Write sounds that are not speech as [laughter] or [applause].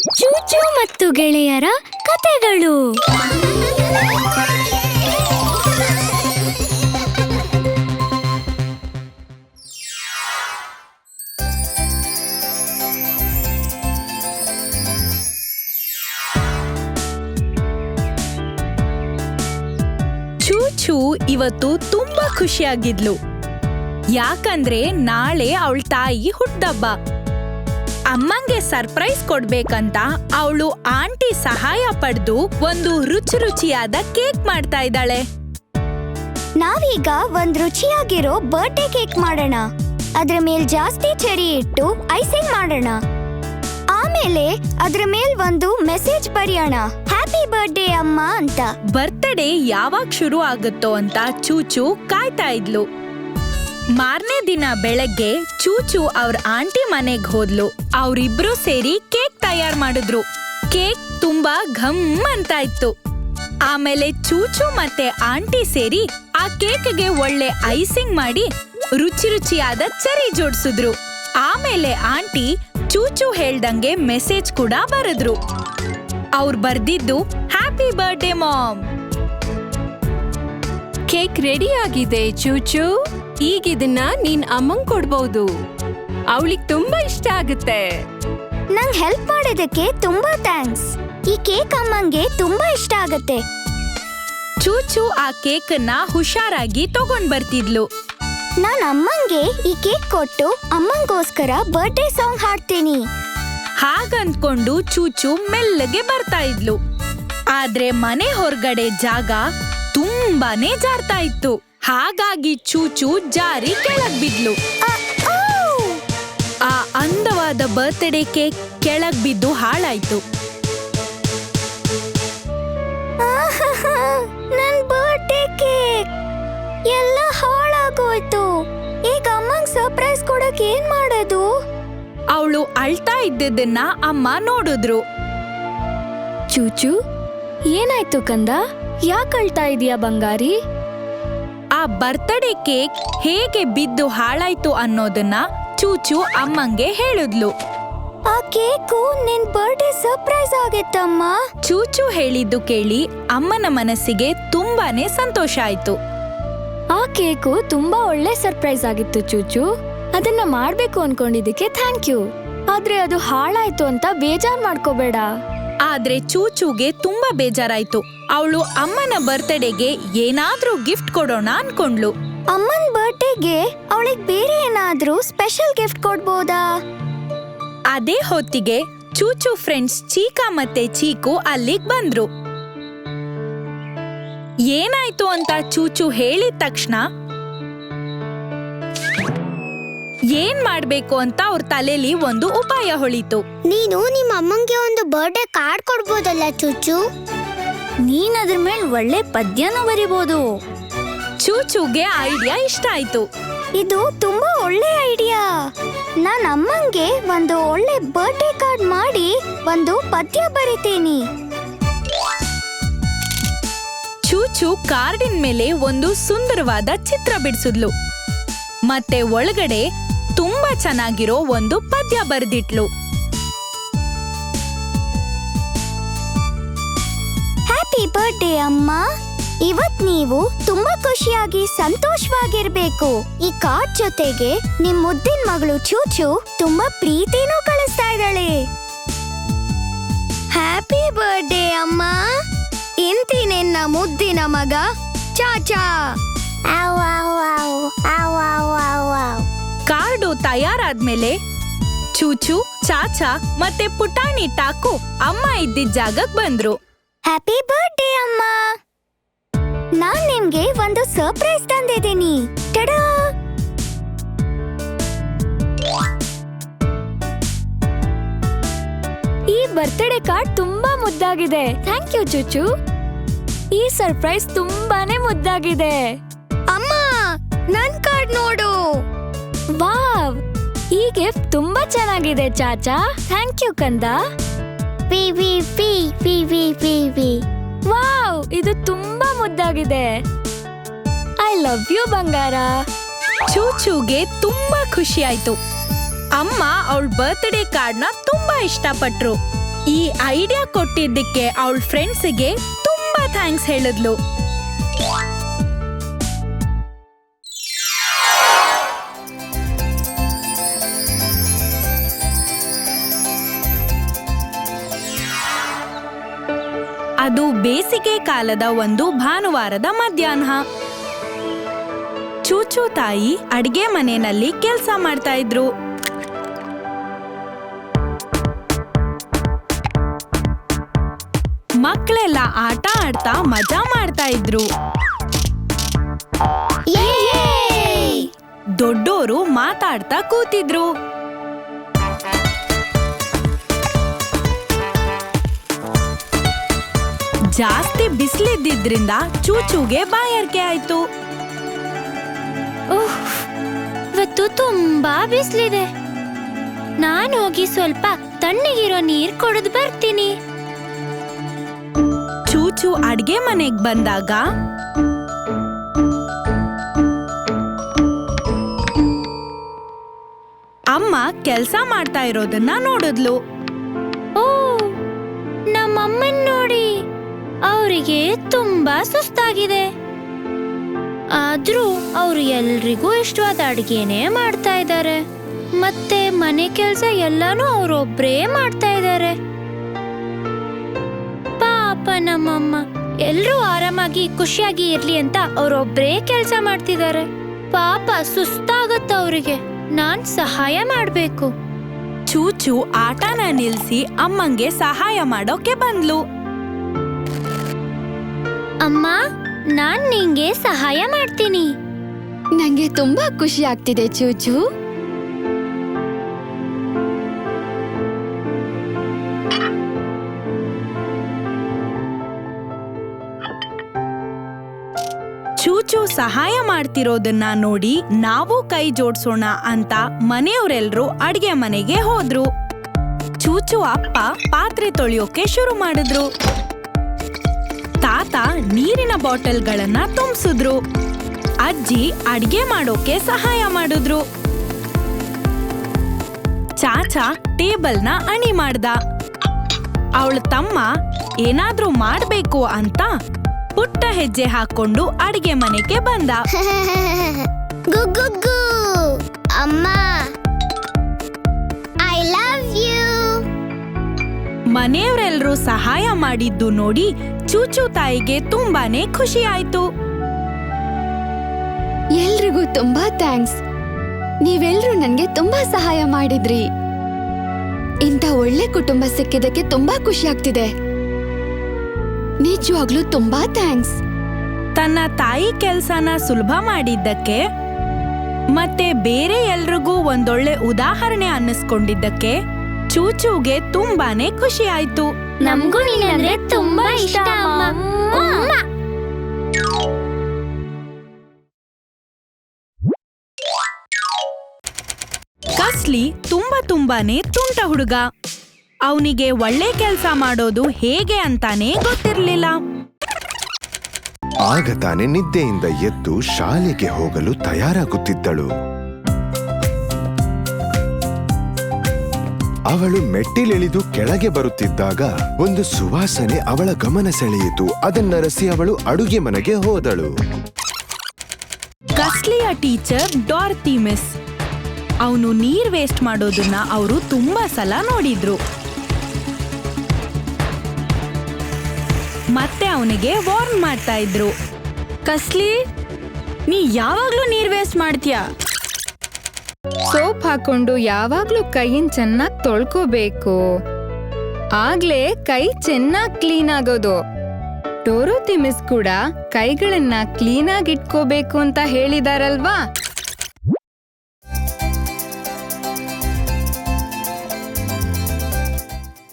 ಚೂಚು ಮತ್ತು ಗೆಳೆಯರ ಕತೆಗಳು. ಚೂಚು ಇವತ್ತು ತುಂಬಾ ಖುಷಿಯಾಗಿದ್ಲು. ಯಾಕಂದ್ರೆ ನಾಳೆ ಅವಳ ತಾಯಿ ಹುಟ್ಟದಬ್ಬ ಅಮ್ಮಂಗೆ ಸರ್ಪ್ರೈಸ್ ಕೊಡ್ಬೇಕಂತ ಅವಳು ಆಂಟಿ ಸಹಾಯ ಪಡೆದು ಒಂದು ರುಚಿ ರುಚಿಯಾದ ಕೇಕ್ ಮಾಡ್ತಾ ಇದ್ದಾಳೆ. ನಾವೀಗ ಒಂದ್ ರುಚಿಯಾಗಿರೋ ಬರ್ಡೇ ಕೇಕ್ ಮಾಡೋಣ. ಅದ್ರ ಮೇಲ್ ಜಾಸ್ತಿ ಚೆರಿ ಇಟ್ಟು ಐಸಿಂಗ್ ಮಾಡೋಣ. ಆಮೇಲೆ ಅದ್ರ ಮೇಲ್ ಒಂದು ಮೆಸೇಜ್ ಬರೆಯೋಣ. ಹ್ಯಾಪಿ ಬರ್ಡೇ ಅಮ್ಮ ಅಂತ. ಬರ್ತ್ಡೇ ಯಾವಾಗ ಶುರು ಆಗುತ್ತೋ ಅಂತ ಚೂಚು ಕಾಯ್ತಾ ಇದ್ಲು. ಮಾರನೇ ದಿನ ಬೆಳಗ್ಗೆ ಚೂಚು ಅವ್ರ ಆಂಟಿ ಮನೆಗ್ ಹೋದ್ಲು. ಅವ್ರಿಬ್ರು ಸೇರಿ ಕೇಕ್ ತಯಾರ್ ಮಾಡಿದ್ರು. ಕೇಕ್ ತುಂಬಾ ಘಮ್ ಅಂತ ಇತ್ತು ಆಮೇಲೆ ಚೂಚು ಮತ್ತೆ ಆಂಟಿ ಸೇರಿ ಆ ಕೇಕ್ಗೆ ಒಳ್ಳೆ ಐಸಿಂಗ್ ಮಾಡಿ ರುಚಿ ರುಚಿಯಾದ ಚರಿ ಜೋಡಿಸಿದ್ರು. ಆಮೇಲೆ ಆಂಟಿ ಚೂಚು ಹೇಳ್ದಂಗೆ ಮೆಸೇಜ್ ಕೂಡ ಬರೆದ್ರು. ಅವ್ರು ಬರ್ದಿದ್ದು happy birthday mom. Cake ready ಆಗಿದೆ ಚೂಚು. ಈಗ ಇದನ್ನ ನೀನ್ ಅಮ್ಮಂಗ್ ಕೊಡ್ಬಹುದು ಅವಳಿಗೆ ತುಂಬಾ ಇಷ್ಟ ಆಗುತ್ತೆ. ನಂಗ್ ಹೆಲ್ಪ್ ಮಾಡೋದಕ್ಕೆ ತುಂಬಾ ಥ್ಯಾಂಕ್ಸ್. ಈ ಕೇಕ್ ಅಮ್ಮಂಗೆ ತುಂಬಾ ಇಷ್ಟ ಆಗುತ್ತೆ. ಚೂಚು ಆ ಕೇಕ್ ಅನ್ನ ಹುಷಾರಾಗಿ ತಗೊಂಡ್ ಬರ್ತಿದ್ಲು. ನಾನ್ ಅಮ್ಮಂಗೆ ಈ ಕೇಕ್ ಕೊಟ್ಟು ಅಮ್ಮಂಗೋಸ್ಕರ ಬರ್ಡೇ ಸಾಂಗ್ ಹಾಡ್ತೀನಿ. ಹಾಗಂದ್ಕೊಂಡು ಚೂಚು ಮೆಲ್ಲಗೆ ಬರ್ತಾ ಇದ್ಲು. ಆದ್ರೆ ಮನೆ ಹೊರಗಡೆ ಜಾಗ ತುಂಬಾನೇ ಜಾರ್ತಾ ಇತ್ತು. ಹಾಗಾಗಿ ಚೂಚು ಜಾರಿ ಕೆಳಗ್ ಬಿದ್ಲು ಆ ಅಂದವಾದ ಬರ್ತ್ಡೇ ಕೇಕ್ ಕೆಳಗ್ ಬಿದ್ದು ಹಾಳಾಯ್ತು ನನ್ ಬರ್ತ್ಡೇ ಕೇಕ್ ಎಲ್ಲ ಹಾಳಾಗೋಯ್ತು. ಈಗ ಅಮ್ಮಂಗ್ ಸರ್ಪ್ರೈಸ್ ಕೊಡಕ್ ಏನ್ ಮಾಡೋದು? ಅವಳು ಅಳ್ತಾ ಇದ್ದದನ್ನ ಅಮ್ಮ ನೋಡಿದ್ರು. ಚೂಚು ಏನಾಯ್ತು ಕಂದ? ಯಾಕೆ ಅಳ್ತಾ ಇದೀಯಾ ಬಂಗಾರಿ? ಆ ಬರ್ತ್ಡೇ ಕೇಕ್ ಹೇಗೆ ಬಿದ್ದು ಹಾಳಾಯ್ತು ಅನ್ನೋದನ್ನ ಚೂಚು ಅಮ್ಮಂಗೆ ಹೇಳಿದ್ಲು. ಆ ಕೇಕು ನಿನ್ ಬರ್ಡೇ ಸರ್ಪ್ರೈಸ್ ಆಗಿತ್ತಮ್ಮ ಚೂಚು ಹೇಳಿದ್ದು ಕೇಳಿ ಅಮ್ಮನ ಮನಸ್ಸಿಗೆ ತುಂಬಾನೇ ಸಂತೋಷ ಆಯ್ತು. ಆ ಕೇಕು ತುಂಬಾ ಒಳ್ಳೆ ಸರ್ಪ್ರೈಸ್ ಆಗಿತ್ತು ಚೂಚು. ಅದನ್ನ ಮಾಡ್ಬೇಕು ಅನ್ಕೊಂಡಿದ್ದಕ್ಕೆ ಥ್ಯಾಂಕ್ ಯು. ಆದ್ರೆ ಅದು ಹಾಳಾಯ್ತು ಅಂತ ಬೇಜಾರ್ ಮಾಡ್ಕೋಬೇಡ. ಆದ್ರೆ ಚೂಚುಗೆ ತುಂಬಾ ಬೇಜಾರಾಯ್ತು. ಅವಳು ಅಮ್ಮನ ಬರ್ತ್ಡೇಗೆ ಏನಾದ್ರೂ ಗಿಫ್ಟ್ ಕೊಡೋಣ ಅನ್ಕೊಂಡ್ಲು ಅಮ್ಮನ ಬರ್ತ್ಡೇಗೆ ಅವಳಿಗೆ ಬೇರೆ ಏನಾದ್ರೂ ಸ್ಪೆಷಲ್ ಗಿಫ್ಟ್ ಕೊಡ್ಬೋದಾ? ಅದೇ ಹೊತ್ತಿಗೆ ಚೂಚು ಫ್ರೆಂಡ್ಸ್ ಚೀಕಾ ಮತ್ತೆ ಚೀಕು ಅಲ್ಲಿಗ್ ಬಂದ್ರು. ಏನಾಯ್ತು ಅಂತ ಚೂಚು ಹೇಳಿದ ತಕ್ಷಣ ಏನ್ ಮಾಡ್ಬೇಕು ಅಂತ ಅವ್ರ ತಲೆಲಿ ಒಂದು ಉಪಾಯ ಹೊಳಿತು. ನೀನು ನಿಮ್ಮ ಅಮ್ಮಂಗೆ ಒಂದು ಬರ್ಡೇ ಕಾರ್ಡ್ ಕೊಡ್ಬೋದಲ್ಲ ಚುಚ್ಚು ನೀನ್ ಅದ್ರ ಮೇಲೆ ಒಳ್ಳೆ ಪದ್ಯನೂ ಬರಿಬೋದು. ಚೂಚುಗೆ ಐಡಿಯಾ ಇಷ್ಟ ಆಯ್ತು. ಇದು ತುಂಬಾ ಒಳ್ಳೆ ಐಡಿಯಾ ನಾನ್ ಅಮ್ಮಂಗೆ ಒಂದು ಒಳ್ಳೆ ಬರ್ಡೇ ಕಾರ್ಡ್ ಮಾಡಿ ಒಂದು ಪದ್ಯ ಬರಿತೀನಿ. ಚೂಚು ಕಾರ್ಡಿನ ಮೇಲೆ ಒಂದು ಸುಂದರವಾದ ಚಿತ್ರ ಬಿಡಿಸಿದ್ಲು. ಮತ್ತೆ ಒಳಗಡೆ ತುಂಬಾ ಚೆನ್ನಾಗಿರೋ ಒಂದು ಪದ್ಯ ಬರೆದಿಟ್ಲು. ಹ್ಯಾಪಿ ಬರ್ಡೇ ಅಮ್ಮ. ಇವತ್ ನೀವು ತುಂಬಾ ಖುಷಿಯಾಗಿ ಸಂತೋಷವಾಗಿರ್ಬೇಕು. ಈ ಕಾರ್ಡ್ ಜೊತೆಗೆ ನಿಮ್ ಮುದ್ದಿನ ಮಗಳು ಚೂಚು ತುಂಬಾ ಪ್ರೀತಿನೂ ಕಳಿಸ್ತಾ ಇದ್ದಾಳೆ. ಹ್ಯಾಪಿ ಬರ್ಡೇ ಅಮ್ಮ. ಇಂತಿ ನಿನ್ನ ಮುದ್ದಿನ ಮಗ, ಚಾಚಾ. ಕಾರ್ಡು ತಯಾರಾದ್ಮೇಲೆ ಚೂಚು ಚಾಚಾ ಮತ್ತೆ ಪುಟಾಣಿ ಟಾಕು ಅಮ್ಮ ಇದ್ದಿದ್ದ ಜಾಗಕ್ ಬಂದ್ರು. ಹ್ಯಾಪಿ ಬರ್ಡೇ ಅಮ್ಮ. ನಾನ್ ನಿಮ್ಗೆ ಒಂದು ಸರ್ಪ್ರೈಸ್ ತಂದಿದ್ದೀನಿ. ಟಡಾ ಈ ಬರ್ತ್ಡೇ ಕಾರ್ಡ್ ತುಂಬಾ ಮುದ್ದಾಗಿದೆ. ಥ್ಯಾಂಕ್ ಯು ಚುಚು. ಈ ಸರ್ಪ್ರೈಸ್ ತುಂಬಾನೇ ಮುದ್ದಾಗಿದೆ. ನನ್ ಕಾರ್ಡ್ ನೋಡು. ವಾವ್ ಈ ಗಿಫ್ಟ್ ತುಂಬಾ ಚೆನ್ನಾಗಿದೆ ಚಾಚಾ. ಥ್ಯಾಂಕ್ ಯು ಕಂದ. ಪಿ ವಿ ಪಿ ಪಿ ವಿ ಪಿ ವಿ ವಾವ್ ಇದು ತುಂಬಾ ಮುದ್ದಾಗಿದೆ. ಐ ಲವ್ ಯು ಬಂಗಾರ. ಚೂಚೂಗೆ ತುಂಬಾ ಖುಷಿ ಆಯ್ತು. ಅಮ್ಮ ಅವಳ ಬರ್ತ್ಡೇ ಕಾರ್ಡ್ನ ತುಂಬಾ ಇಷ್ಟಪಟ್ರು. ಈ ಐಡಿಯಾ ಕೊಟ್ಟಿದ್ದಕ್ಕೆ ಅವಳ ಫ್ರೆಂಡ್ಸಿಗೆ ತುಂಬಾ ಥ್ಯಾಂಕ್ಸ್ ಹೇಳಿದ್ಲು. ಅದು ಬೇಸಿಗೆ ಕಾಲದ ಒಂದು ಭಾನುವಾರದ ಮಧ್ಯಾಹ್ನ. ಚೂಚು ತಾಯಿ ಅಡಿಗೆ ಮನೆಯಲ್ಲಿ ಕೆಲಸ ಮಾಡ್ತಾ ಇದ್ರು. ಮಕ್ಕಳೆಲ್ಲ ಆಟ ಆಡ್ತಾ ಮಜಾ ಮಾಡ್ತಾ ಇದ್ರು. ದೊಡ್ಡೋರು ಮಾತಾಡ್ತಾ ಕೂತಿದ್ರು. ಜಾಸ್ತಿ ಬಿಸಿಲಿದ್ದಿದ್ರಿಂದ ಚೂಚೂಗೆ ಬಾಯಾರಿಕೆ ಆಯ್ತು. ಓಹ್ ಇವತ್ತು ತುಂಬಾ ಬಿಸಿಲಿದೆ. ನಾನು ಹೋಗಿ ಸ್ವಲ್ಪ ತಣ್ಣಗಿರೋ ನೀರ್ ಕುಡಿದು ಬರ್ತೀನಿ. ಚೂಚು ಅಡ್ಗೆ ಮನೆಗ್ ಬಂದಾಗ ಅಮ್ಮ ಕೆಲಸ ಮಾಡ್ತಾ ಇರೋದನ್ನ ನೋಡಿದ್ಲು. ಅವರಿಗೆ ತುಂಬಾ ಸುಸ್ತಾಗಿದೆ. ಆದ್ರೂ ಅವರು ಎಲ್ರಿಗೂ ಇಷ್ಟವಾದ ಅಡುಗೆನೇ ಮಾಡ್ತಾ ಇದ್ದಾರೆ. ಮತ್ತೆ ಮನೆ ಕೆಲ್ಸ ಎಲ್ಲಾನು ಅವರೊಬ್ರೇ ಮಾಡ್ತಾ ಇದ್ದಾರೆ. ಪಾಪ ನಮ್ಮಮ್ಮ ಎಲ್ಲರೂ ಆರಾಮಾಗಿ ಖುಷಿಯಾಗಿ ಇರ್ಲಿ ಅಂತ ಅವರೊಬ್ರೇ ಕೆಲ್ಸ ಮಾಡ್ತಿದ್ದಾರೆ. ಪಾಪ ಸುಸ್ತಾಗತ್ತ ಅವ್ರಿಗೆ. ನಾನ್ ಸಹಾಯ ಮಾಡ್ಬೇಕು. ಚೂಚು ಆಟನ ನಿಲ್ಸಿ ಅಮ್ಮಂಗೆ ಸಹಾಯ ಮಾಡೋಕೆ ಬಂದ್ಲು. ಅಮ್ಮ ನಾನ್ ನಿಂಗೆ ಸಹಾಯ ಮಾಡ್ತೀನಿ. ನಂಗೆ ತುಂಬಾ ಖುಷಿ ಆಗ್ತಿದೆ ಚೂಚು. ಚೂಚು ಸಹಾಯ ಮಾಡ್ತಿರೋದನ್ನ ನೋಡಿ ನಾವು ಕೈ ಜೋಡ್ಸೋಣ ಅಂತ ಮನೆಯವರೆಲ್ಲರೂ ಅಡ್ಗೆ ಮನೆಗೆ ಹೋದ್ರು. ಚೂಚು ಅಪ್ಪ ಪಾತ್ರೆ ತೊಳೆಯೋಕೆ ಶುರು ಮಾಡಿದ್ರು. ತಾತ ನೀರಿನ ಬಾಟಲ್ಗಳನ್ನ ತುಂಬಿಸಿದ್ರು. ಅಜ್ಜಿ ಅಡ್ಗೆ ಮಾಡೋಕೆ ಸಹಾಯ ಮಾಡಿದ್ರು. ಚಾಚಾ ಟೇಬಲ್ನ ಅಣಿ ಮಾಡ್ದ. ಅವಳ ತಮ್ಮ ಏನಾದ್ರೂ ಮಾಡ್ಬೇಕು ಅಂತ ಪುಟ್ಟ ಹೆಜ್ಜೆ ಹಾಕೊಂಡು ಅಡಿಗೆ ಮನೆಗೆ ಬಂದ. [laughs] ಗುಗ್ಗುಗ್ಗು ಅಮ್ಮ ಮನೆಯವರೆಲ್ಲರೂ ಸಹಾಯ ಮಾಡಿದ್ದು ನೋಡಿ ಚೂಚು ತಾಯಿಗೆ ತುಂಬಾನೇ ಖುಷಿ ಆಯ್ತು ಎಲ್ರಿಗೂ ತುಂಬಾ ಥ್ಯಾಂಕ್ಸ್. ನೀವೆಲ್ರೂ ನನಗೆ ತುಂಬಾ ಸಹಾಯ ಮಾಡಿದ್ರಿ. ಇಂಥ ಒಳ್ಳೆ ಕುಟುಂಬ ಸಿಕ್ಕಿದ್ದಕ್ಕೆ ತುಂಬಾ ಖುಷಿ ಆಗ್ತಿದೆ. ನಿಜವಾಗ್ಲೂ ತುಂಬಾ ಥ್ಯಾಂಕ್ಸ್. ತನ್ನ ತಾಯಿ ಕೆಲ್ಸನ ಸುಲಭ ಮಾಡಿದ್ದಕ್ಕೆ ಮತ್ತೆ ಬೇರೆ ಎಲ್ರಿಗೂ ಒಂದೊಳ್ಳೆ ಉದಾಹರಣೆ ಅನ್ನಿಸ್ಕೊಂಡಿದ್ದಕ್ಕೆ ಚೂಚುಗೆ ತುಂಬಾನೇ ಖುಷಿ ಆಯ್ತು ನಮ್ಗೂ ನೀನಂದ್ರೆ ತುಂಬಾ ಇಷ್ಟ ಅಮ್ಮ. ಅಮ್ಮ ಕಸ್ಲಿ ತುಂಬಾ ತುಂಬಾನೇ ತುಂಟ ಹುಡುಗ. ಅವನಿಗೆ ಒಳ್ಳೆ ಕೆಲಸ ಮಾಡೋದು ಹೇಗೆ ಅಂತಾನೇ ಗೊತ್ತಿರ್ಲಿಲ್ಲ. ಆಗ ತಾನೆ ನಿದ್ದೆಯಿಂದ ಎದ್ದು ಶಾಲೆಗೆ ಹೋಗಲು ತಯಾರಾಗುತ್ತಿದ್ದಳು. ಅವಳು ಮೆಟ್ಟಿಲಿಳಿದು ಕೆಳಗೆ ಬರುತ್ತಿದ್ದಾಗ ಒಂದು ಸುವಾಸನೆ ಅವಳ ಗಮನ ಸೆಳೆಯಿತು. ಅದನ್ನರಸಿ ಅವಳು ಅಡುಗೆ ಮನೆಗೆ ಹೋದಳು. ಕಸ್ಲಿಯ ಟೀಚರ್ ಡಾರ್ತಿ ಮಿಸ್. ಅವನು ನೀರ್ ವೇಸ್ಟ್ ಮಾಡೋದನ್ನ ಅವರು ತುಂಬಾ ಸಲ ನೋಡಿದ್ರು. ಮತ್ತೆ ಅವನಿಗೆ ವಾರ್ನ್ ಮಾಡ್ತಾ ಇದ್ರು. ಕಸ್ಲಿ, ನೀ ಯಾವಾಗ್ಲೂ ನೀರ್ ವೇಸ್ಟ್ ಮಾಡ್ತೀಯ? ಸೋಪ್ ಹಾಕೊಂಡು ಯಾವಾಗ್ಲೂ ಕೈಯನ್ ಚೆನ್ನಾಗಿ ತೊಳ್ಕೋಬೇಕು. ಆಗ್ಲೇ ಕೈ ಚೆನ್ನಾಗ್ ಕ್ಲೀನ್ ಆಗೋದು. ಟೋರೋತಿ ಮಿಸ್ ಕೂಡ ಕೈಗಳನ್ನ ಕ್ಲೀನಾಗಿ ಇಟ್ಕೋಬೇಕು ಅಂತ ಹೇಳಿದಾರಲ್ವಾ?